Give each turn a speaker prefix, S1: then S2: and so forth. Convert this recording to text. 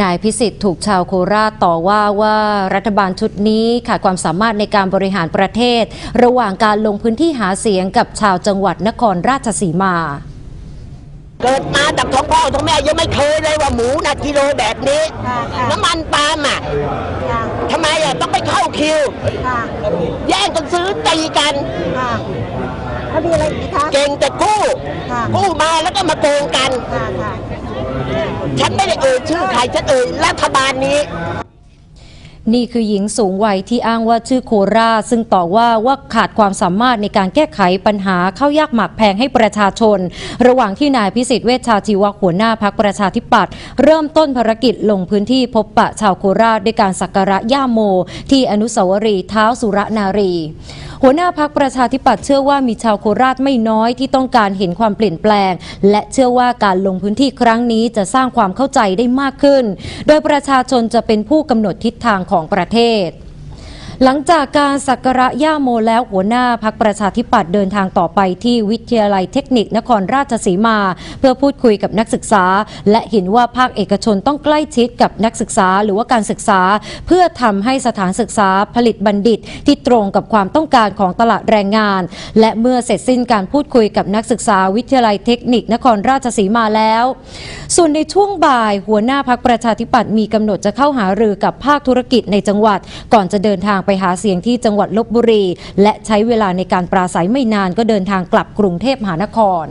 S1: นายพิสิทธิ์ถูกชาวโคราชต่อว่าว่ารัฐบาลชุดนี้ขาดความสามารถในการบริหารประเทศ ระหว่างการลงพื้นที่หาเสียงกับชาวจังหวัดนครราชสีมา
S2: เกิดมาจากท้องพ่อท้องแม่ยังไม่เคยเลยว่าหมูนะกิโลแบบนี้
S3: ค่ะค่ะ
S2: น้ำมันปาล์มอะ
S3: ค่ะ
S2: ทำไมอะต้องไปเข้าคิว
S3: ค่ะ
S2: แย่งกันซื้อตีกัน
S3: ค่ะแล้วมีอะไรอีกคะ
S2: เก่งแต่กู้
S3: ค่ะ
S2: กู้มาแล้วก็มาโกงกัน
S3: ค่ะค่ะ
S2: ฉันไม่ได้เอ่ยชื่อใครฉันเอ่ยรัฐบาลนี้
S1: นี่คือหญิงสูงวัยที่อ้างว่าชื่อโคราซึ่งต่อว่าว่าขาดความสามารถในการแก้ไขปัญหาข้าวยากหมากแพงให้ประชาชน ระหว่างที่นายพิสิทธิ์เวชชาชีวะหัวหน้าพักประชาธิปัตย์เริ่มต้นภารกิจลงพื้นที่พบปะชาวโคราชด้วยการสักการะย่าโม ที่อนุสาวรีย์เท้าสุรนารี หัวหน้าพักประชาธิปัตย์เชื่อว่ามีชาวโคราชไม่น้อยที่ต้องการเห็นความเปลี่ยนแปลง และเชื่อว่าการลงพื้นที่ครั้งนี้จะสร้างความเข้าใจได้มากขึ้น โดยประชาชนจะเป็นผู้กำหนดทิศทางของประเทศ หลังจากการสักการะย่าโมแล้วหัวหน้าพักประชาธิปัตย์เดินทางต่อไปที่วิทยาลัยเทคนิคนครราชสีมา เพื่อพูดคุยกับนักศึกษา และเห็นว่าภาคเอกชนต้องใกล้ชิดกับนักศึกษาหรือว่าการศึกษา เพื่อทำให้สถานศึกษาผลิตบัณฑิต ที่ตรงกับความต้องการของตลาดแรงงาน และเมื่อเสร็จสิ้นการพูดคุยกับนักศึกษา วิทยาลัยเทคนิคนครราชสีมาแล้ว ส่วนในช่วงบ่ายหัวหน้าพักประชาธิปัตย์มีกำหนดจะเข้าหารือกับภาคธุรกิจในจังหวัด ก่อนจะเดินทางไปหาเสียงที่จังหวัดลบบุรี และใช้เวลาในการปราศัยไม่นานก็เดินทางกลับกรุงเทพมหานคร